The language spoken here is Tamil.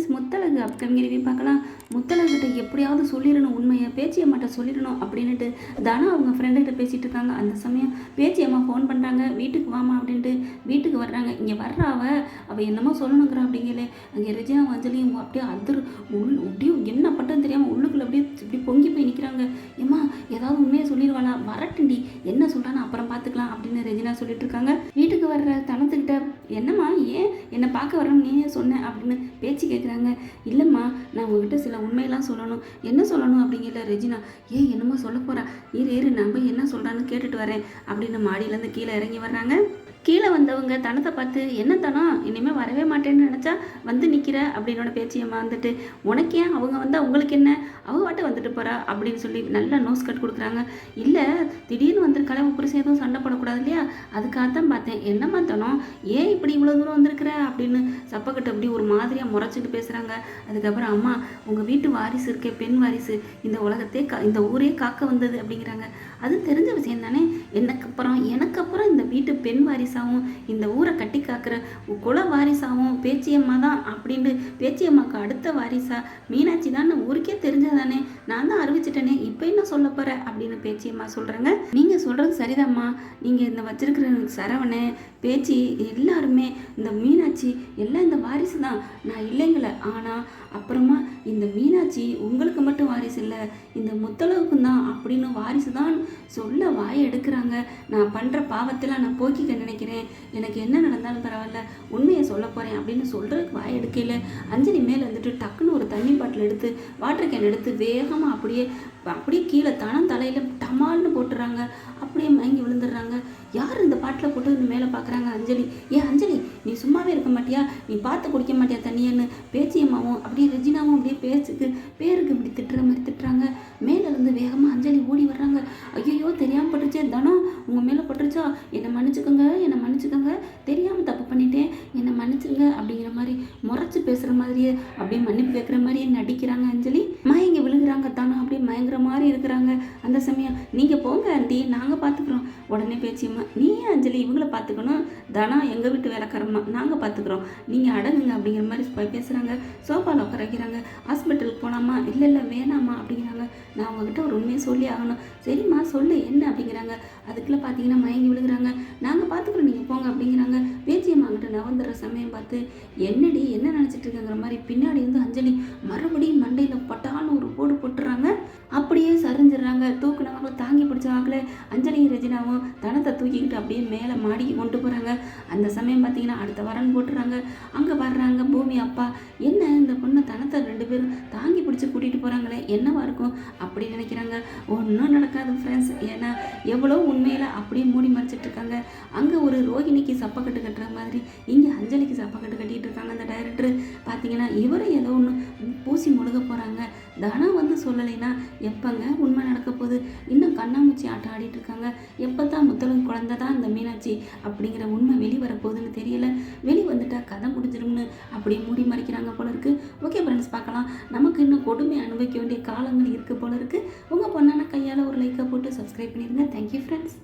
ஃப்ரெண்ட்ஸ் முத்தழகு அப்கமிங் ரிவ்யூ பார்க்கலாம் முத்தழகிட்ட எப்படியாவது சொல்லிடணும் உண்மையை பேச்சியம்மாட்ட சொல்லிடணும் அப்படின்னுட்டு தானா அவங்க ஃப்ரெண்டுகிட்ட பேசிகிட்டு இருக்காங்க. அந்த சமயம் பேச்சியம்மா ஃபோன் பண்ணுறாங்க வீட்டுக்கு வாமா அப்படின்ட்டு வீட்டுக்கு வர்றாங்க. இங்கே வர்ற அவ அவள் என்னமோ சொல்லணுங்கிறா அப்படிங்கலே. அங்கே ரிஜினா அஞ்சலியும் அப்படியே அதிர் உள் அப்படியே என்ன பட்டம் தெரியாமல் உள்ளுக்குள்ள அப்படியே இப்படி பொங்கி போய் நிற்கிறாங்க ஏம்மா ஏதாவது உண்மையை சொல்லிடுவாளா? வரட்டுண்டி. என்ன சொல்கிறான்னு அப்புறம் பார்த்துக்கலாம் அப்படின்னு ரெஜினா சொல்லிட்டு இருக்காங்க. வீட்டுக்கு வர்ற தனத்துக்கிட்ட என்னம்மா ஏன் என்னை பார்க்க வரணும் நீயே சொன்ன அப்படின்னு பேச்சு கேட்குறாங்க இல்லைம்மா நான் உங்ககிட்ட சில உண்மையெல்லாம் சொல்லணும். என்ன சொல்லணும் அப்படிங்கிற ரெஜினா ஏன் என்னமோ சொல்ல போகிறா இரு இரு நம்ம என்ன சொல்கிறான்னு கேட்டுட்டு வரேன் அப்படின்னு மாடியிலேருந்து கீழே இறங்கி வர்றாங்க. கீழே வந்தவங்க தனத்தை பார்த்து என்ன தனம் இனிமேல் வரவே மாட்டேன்னு நினச்சா வந்து நிற்கிற அப்படின்னோட பேச்சியம்மா வந்துட்டு உனக்கு ஏன் அவங்க வந்தால் உங்களுக்கு என்ன? அவங்க வாட்ட வந்துட்டு போகிறா அப்படின்னு சொல்லி நல்லா நோஸ் கட் கொடுக்குறாங்க. இல்லை திடீர்னு வந்திருக்கால புருஷன் எதுவும் சண்டை போடக்கூடாது இல்லையா? அதுக்காக தான் பார்த்தேன். என்னம்மா தனம் ஏன் இப்படி இவ்வளோ தூரம் வந்திருக்கிற? அப்படின்னு சப்பக்கிட்ட அப்படி ஒரு மாதிரியாக முறைச்சிட்டு பேசுகிறாங்க அதுக்கப்புறம் அம்மா உங்கள் வீட்டு வாரிசு இருக்கே பெண் வாரிசு. இந்த உலகத்தை கா இந்த ஊரே காக்க வந்தது அப்படிங்கிறாங்க. அது தெரிஞ்ச விஷயம் தானே. எனக்கு வீட்டு பெண் வாரிசாகவும் இந்த ஊரை கட்டி காக்கிற குல வாரிசாகவும் பேச்சியம்மா தான் அப்படின்னு பேச்சியம்மாவுக்கு அடுத்த வாரிசா. மீனாட்சி தான் ஊருக்கே தெரிஞ்சதானே? நான் தான் அறிவிச்சிட்டேனே இப்போ என்ன சொல்ல போற? அப்படின்னு பேச்சியம்மா சொல்கிறாங்க நீங்கள் சொல்கிறது சரிதாம்மா. நீங்கள் இந்த வச்சிருக்கிற சரவணை பேச்சு எல்லாருமே இந்த மீனாட்சி எல்லாம் இந்த வாரிசு தான். நான் இல்லைங்கள. ஆனால் அப்புறமா இந்த மீனாட்சி உங்களுக்கு மட்டும் வாரிசு இல்லை. இந்த முத்தளவுக்கும் தான் அப்படின்னு வாரிசு தான் சொல்ல வாயை எடுக்கிறாங்க. நான் பண்ணுற பாவத்தெல்லாம் நான் போக்கிக்க நினைக்கிறேன். எனக்கு என்ன நடந்தாலும் பரவாயில்ல. உண்மையை சொல்ல போகிறேன் அப்படின்னு சொல்கிறதுக்கு வாய் எடுக்கையில் அஞ்சலி மேலே வந்துட்டு டக்குன்னு ஒரு தண்ணி பாட்டில் எடுத்து வாட்டர் கேன் எடுத்து வேகமாக அப்படியே அப்படியே கீழே தனம் தலையில் டமால்னு போட்டுறாங்க. அப்படியே மயங்கி விழுந்துடுறாங்க. யார் இந்த பாட்டில் போட்டு மேலே பார்க்குறாங்க அஞ்சலி? ஏ அஞ்சலி நீ சும்மாவே இருக்க மாட்டியா? நீ பார்த்து குடிக்க மாட்டியா தண்ணியன்னு? பேச்சியம்மாவும் அப்படியே ரெஜினாவும் அப்படியே பேச்சுக்கு பேருக்கு இப்படி திட்டுற மாதிரி திட்டுறாங்க. மேலே இருந்து வேகமாக அஞ்சலி ஓடி வர்றாங்க. ஐயோ தெரியாமல் பட்டுருச்சே தனம் உங்கள் மேலே பட்டுருச்சா? என்னை மன்னிச்சுக்கோங்க என்னை மன்னிச்சுக்கோங்க. தெரியாமல் தப்பு பண்ணிட்டேன் என்னை மன்னிச்சிருங்க அப்படிங்கிற மாதிரி முறைச்சி பேசுகிற மாதிரியே அப்படியே மன்னிப்பு கேட்குற மாதிரியே நடிக்கிறாங்க அஞ்சலி. மயங்கி விழுகிறாங்க தானும் அப்படியே மயங்குற மாதிரி இருக்கிறாங்க. அந்த சமயம் நீங்கள் போங்க ஆண்டி. நாங்கள் பார்த்துக்குறோம் உடனே பேச்சியம்மா நீ ஏன் அஞ்சலி இவங்கள பார்த்துக்கணும். தனா எங்கள் வீட்டு வேலைக்காரம்மா நாங்கள் பார்த்துக்குறோம். நீங்கள் அடங்குங்க அப்படிங்கிற மாதிரி போய் பேசுகிறாங்க சோஃபாவில் உட்கார வைக்கிறாங்க. ஹாஸ்பிட்டலுக்கு போகலாமா இல்லை இல்லை வேணாமா அப்படிங்கிறாங்க. நான் உங்ககிட்ட ஒரு உண்மையை சொல்லி ஆகணும். சரிம்மா சொல்லு என்ன? அப்படிங்கிறாங்க. அதுக்குள்ளே பார்த்தீங்கன்னா மயங்கி விழுகிறாங்க. நாங்கள் பார்த்துக்குறோம் நீங்கள் போங்க அப்படிங்கிறாங்க. பேச்சியம்மா கிட்ட நவந்துடுற சமயம் பார்த்து என்னடி என்ன நினச்சிட்டு இருக்கங்கிற மாதிரி பின்னாடி இருந்து அஞ்சலி மறுபடியும் மண்டையில் பட்டாலும் ஒரு போடு போட்டுறாங்க. அப்படியே சரிஞ்சிடுறாங்க. தூக்குனவங்க தாங்கி பிடிச்சவாங்களே அஞ்சலியும் ரெஜினாவும் தனத்தை தூக்கிக்கிட்டு அப்படியே மேலே மாடிக்கு கொண்டு போகிறாங்க அந்த சமயம் பார்த்தீங்கன்னா அடுத்த வரன் போட்டுறாங்க. அங்கே வர்றாங்க பூமி அப்பா. என்ன இந்த பொண்ணை தனத்தை ரெண்டு பேரும் தாங்கி பிடிச்சி கூட்டிகிட்டு போகிறாங்களே என்னவா இருக்கும் அப்படி நினைக்கிறாங்க. ஒன்றும் நடக்காது ஃப்ரெண்ட்ஸ் ஏன்னா எவ்வளோ உண்மையில் அப்படியே மூடி மறைச்சிட்டு இருக்காங்க. அங்கே ஒரு ரோகிணிக்கு சப்பக்கட்டுகள் பார்த்தீங்கன்னா இவரும் ஏதோ ஒன்று பூசி முழுக போகிறாங்க தனா வந்து சொல்லலைன்னா எப்போங்க உண்மை நடக்க போகுது? இன்னும் கண்ணாமூச்சி ஆட்டம் ஆடிட்டு இருக்காங்க. எப்போ தான் முத்தளவு குழந்தை தான் இந்த மீனாட்சி அப்படிங்கிற உண்மை வெளி வரப்போகுதுன்னு தெரியல. வெளி வந்துட்டால் கதை முடிஞ்சிடும்னு அப்படியே மூடி மறைக்கிறாங்க போல இருக்குது ஓகே ஃப்ரெண்ட்ஸ் பார்க்கலாம். நமக்கு இன்னும் கொடுமை அனுபவிக்க வேண்டிய காலங்கள் இருக்குது போல இருக்குது உங்கள் பொண்ணான கையால் ஒரு லைக்கை போட்டு சப்ஸ்கிரைப் பண்ணிடுங்க தேங்க்யூ ஃப்ரெண்ட்ஸ்